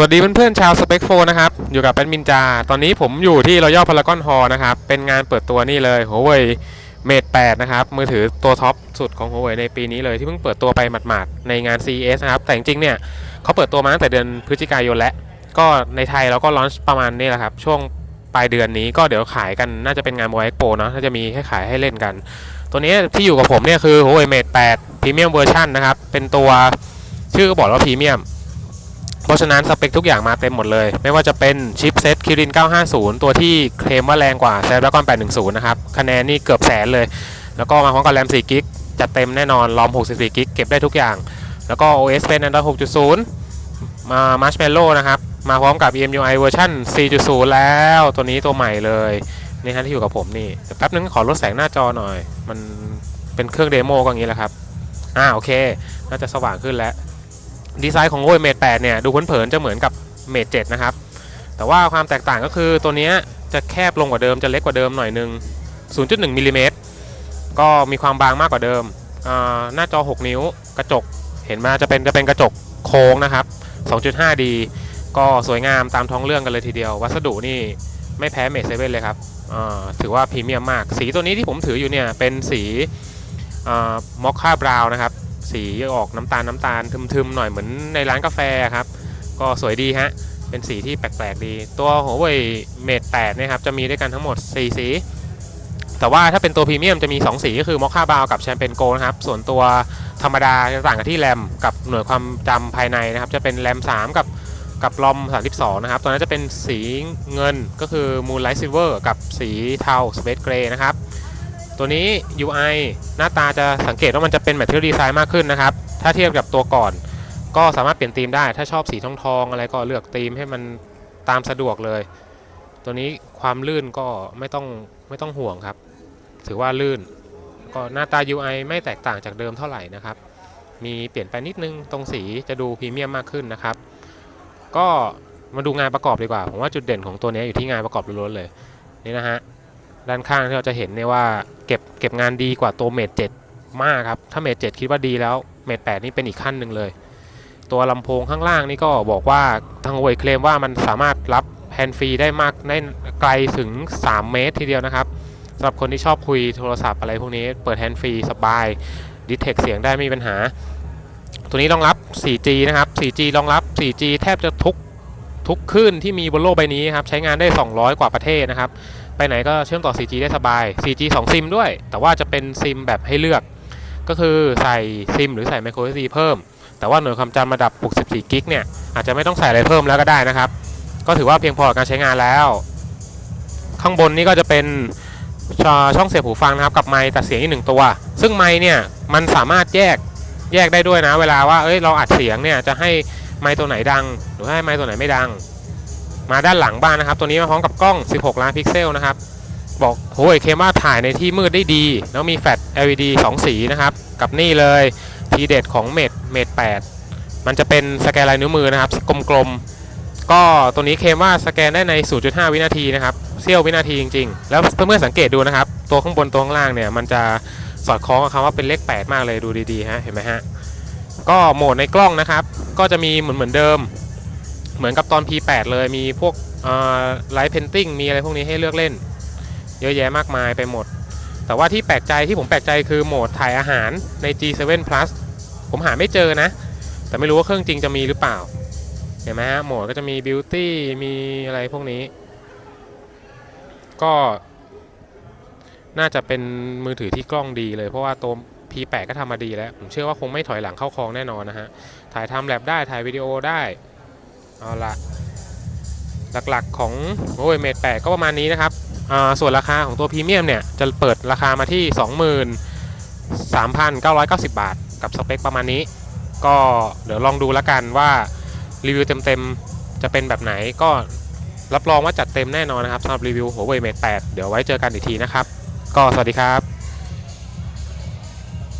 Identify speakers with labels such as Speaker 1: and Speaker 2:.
Speaker 1: สวัสดีเพื่อนๆชาวสเปกโฟนะครับ อยู่กับแอดมินจา ตอนนี้ผมอยู่ที่รอยัลพารากอนฮอลนะครับ เป็นงานเปิดตัวนี่เลย Huawei Mate 8 นะครับ มือถือตัวท็อปสุดของ Huawei ในปีนี้เลยที่เพิ่งเปิดตัวไปหมาดๆ ในงาน CES นะครับ แต่จริงๆเนี่ยเขาเปิดตัวมาตั้งแต่เดือนพฤศจิกายนแล้ว ก็ในไทยเราก็ลอนช์ประมาณนี้แหละครับ ช่วงปลายเดือนนี้ก็เดี๋ยวขายกันน่าจะเป็นงาน Mobile Expo เนอะน่าจะมีให้ขายให้เล่นกัน ตัวนี้ที่อยู่กับผมเนี่ยคือ Huawei Mate 8 Premium Version นะครับเป็นตัวชื่อก็บอกว่าพรีเมียม เพราะฉะนั้นสเปคทุกอย่างมาเต็มหมดเลย ไม่ว่าจะเป็นชิปเซ็ต Kirin 950 ตัวที่เคลมว่าแรงกว่า Snapdragon 810 นะครับ คะแนนนี่เกือบแสนเลย แล้วก็มาพร้อมกับแรม4กิกจัดเต็มแน่นอนรอม64กิกเก็บได้ทุกอย่าง แล้วก็ OS เป็น Android 6.0 มา Marshmallow นะครับ มาพร้อมกับ EMUI เวอร์ชัน4.0 แล้วตัวนี้ตัวใหม่เลยนี่ฮะที่อยู่กับผมนี่แป๊บนึงขอลดแสงหน้าจอหน่อย มันเป็นเครื่องเดโมก็อย่างนี้แหละครับอ่าโอเค น่าจะสว่างขึ้นแล้ว ดีไซน์ของ Huawei Mate 8เนี่ยดูเผินๆจะเหมือนกับ Mate 7นะครับ แต่ว่าความแตกต่างก็คือตัวนี้จะแคบลงกว่าเดิมจะเล็กกว่าเดิมหน่อยนึง 0.1มิลลิเมตรก็มีความบางมากกว่าเดิม หน้าจอ 6 นิ้วกระจกเห็นมาจะเป็นจะเป็นกระจกโค้งนะครับ 2.5D ก็สวยงามตามท้องเรื่องกันเลยทีเดียว วัสดุนี่ไม่แพ้ Mate 7เลยครับถือว่าพรีเมียมมาก สีตัวนี้ที่ผมถืออยู่เนี่ยเป็นสีมอคค่าบราวนะครับ สีออกน้ำตาลน้ำตาลทึมๆหน่อยเหมือนในร้านกาแฟครับ ก็สวยดีฮะ เป็นสีที่แปลกๆดี ตัว Huawei Mate 8เนี่ยครับจะมีด้วยกันทั้งหมด 4 สี แต่ว่าถ้าเป็นตัวพรีเมียมจะมี 2 สีก็คือมอคค่าบาวกับแชมเปญโกนะครับ ส่วนตัวธรรมดาจะต่างกันที่แรมกับหน่วยความจำภายในนะครับ จะเป็นแรม 3 กับกับลอม 32 นะครับตัวนั้นจะเป็นสีเงินก็คือ Moonlight Silver กับสีเทา Space Gray นะครับ ตัวนี้ UI หน้าตาจะสังเกตว่ามันจะเป็น Material Design มากขึ้นนะครับ ถ้าเทียบกับตัวก่อน ก็สามารถเปลี่ยนธีมได้ ถ้าชอบสีทองทองอะไรก็เลือกธีมให้มันตามสะดวกเลย ตัวนี้ความลื่นก็ไม่ต้องไม่ต้องห่วงครับ ถือว่าลื่น ก็หน้าตา UI ไม่แตกต่างจากเดิมเท่าไหร่นะครับ มีเปลี่ยนไปนิดนึงตรงสีจะดูพรีเมียมมากขึ้นนะครับ ก็มาดูงานประกอบดีกว่า ผมว่าจุดเด่นของตัวนี้อยู่ที่งานประกอบล้วนๆเลย นี่นะฮะ ด้านข้างที่เราจะเห็นเนี่ยว่าเก็บเก็บงานดีกว่าตัวเมท7มากครับ ถ้าเมท7คิดว่าดีแล้วเมท8นี่เป็นอีกขั้นหนึ่งเลย ตัวลำโพงข้างล่างนี่ก็บอกว่าทาง Huawei เคลมว่ามันสามารถรับแฮนด์ฟรีได้มากได้ไกลถึง 3 เมตรทีเดียวนะครับสำหรับคนที่ชอบคุยโทรศัพท์อะไรพวกนี้เปิดแฮนด์ฟรีสบายดิเทคเสียงได้ไม่มีปัญหา ตัวนี้รองรับ 4G นะครับ 4G รองรับ 4G แทบจะทุก ทุกคลื่นที่มีบนโลกใบนี้ครับใช้งานได้ 200 กว่าประเทศนะครับ ไปไหนก็เชื่อมต่อ 4G ได้สบาย 4G 2 ซิมด้วย แต่ว่าจะเป็นซิมแบบให้เลือก ก็คือใส่ซิมหรือใส่ micro SD เพิ่ม แต่ว่าหน่วยความจำระดับ 64 กิกเนี่ยอาจจะไม่ต้องใส่อะไรเพิ่มแล้วก็ได้นะครับ ก็ถือว่าเพียงพอกับการใช้งานแล้ว ข้างบนนี่ก็จะเป็นช,ช่องเสียบหูฟังนะครับกับไมค์ตัดเสียงอีกหนึ่งตัว ซึ่งไมค์เนี่ยมันสามารถแยกแยกได้ด้วยนะ เวลาว่าเอ้ยเราอัดเสียงเนี่ยจะให้ ไมค์ตัวไหนดัง หรือให้ไมค์ตัวไหนไม่ดัง มาด้านหลังบ้านนะครับ ตัวนี้มาพร้อมกับกล้อง 16 ล้านพิกเซลนะครับ บอกโอ้ยเคมว่าถ่ายในที่มืดได้ดี แล้วมีแฟลช LED 2 สีนะครับ กับนี่เลยทีเด็ดของเมดเมด8มันจะเป็นสแกนลายนิ้วมือนะครับกลมๆก็ตัวนี้เคมว่าสแกนได้ใน 0.5 วินาทีนะครับเสี้ยววินาทีจริงๆ แล้วเพื่อสังเกตดูนะครับ ตัวข้างบนตัวข้างล่างเนี่ยมันจะสอดคล้องกับคำว่าเป็นเลข 8 มากเลยดูดีๆฮะเห็นไหมฮะก็โหมดในกล้องนะครับ ก็จะมีเหมือนเหมือนเดิม เหมือนกับตอน P8 เลยมีพวกไลท์เพนติ้งมีอะไรพวกนี้ให้เลือกเล่น เยอะแยะมากมายไปหมด แต่ว่าที่แปลกใจที่ผมแปลกใจคือโหมดถ่ายอาหารใน G7 Plus ผมหาไม่เจอนะ แต่ไม่รู้ว่าเครื่องจริงจะมีหรือเปล่า เห็นไหมฮะโหมดก็จะมี Beauty มีอะไรพวกนี้ ก็น่าจะเป็นมือถือที่กล้องดีเลย เพราะว่าตัว P8 ก็ทำมาดีแล้ว ผมเชื่อว่าคงไม่ถอยหลังเข้าคลองแน่นอนนะฮะ ถ่ายทำแลบได้ถ่ายวิดีโอได้ เอาละหลักๆของ Huawei Mate 8ก็ประมาณนี้นะครับ ส่วนราคาของตัวพรีเมียมเนี่ย จะเปิดราคามาที่ 23,990 บาท กับสเปคประมาณนี้ ก็เดี๋ยวลองดูแล้วกันว่ารีวิวเต็มๆ จะเป็นแบบไหนก็รับรองว่าจัดเต็มแน่นอนนะครับสำหรับรีวิว Huawei Mate 8เดี๋ยวไว้เจอกันอีกทีนะครับ ก็สวัสดีครับ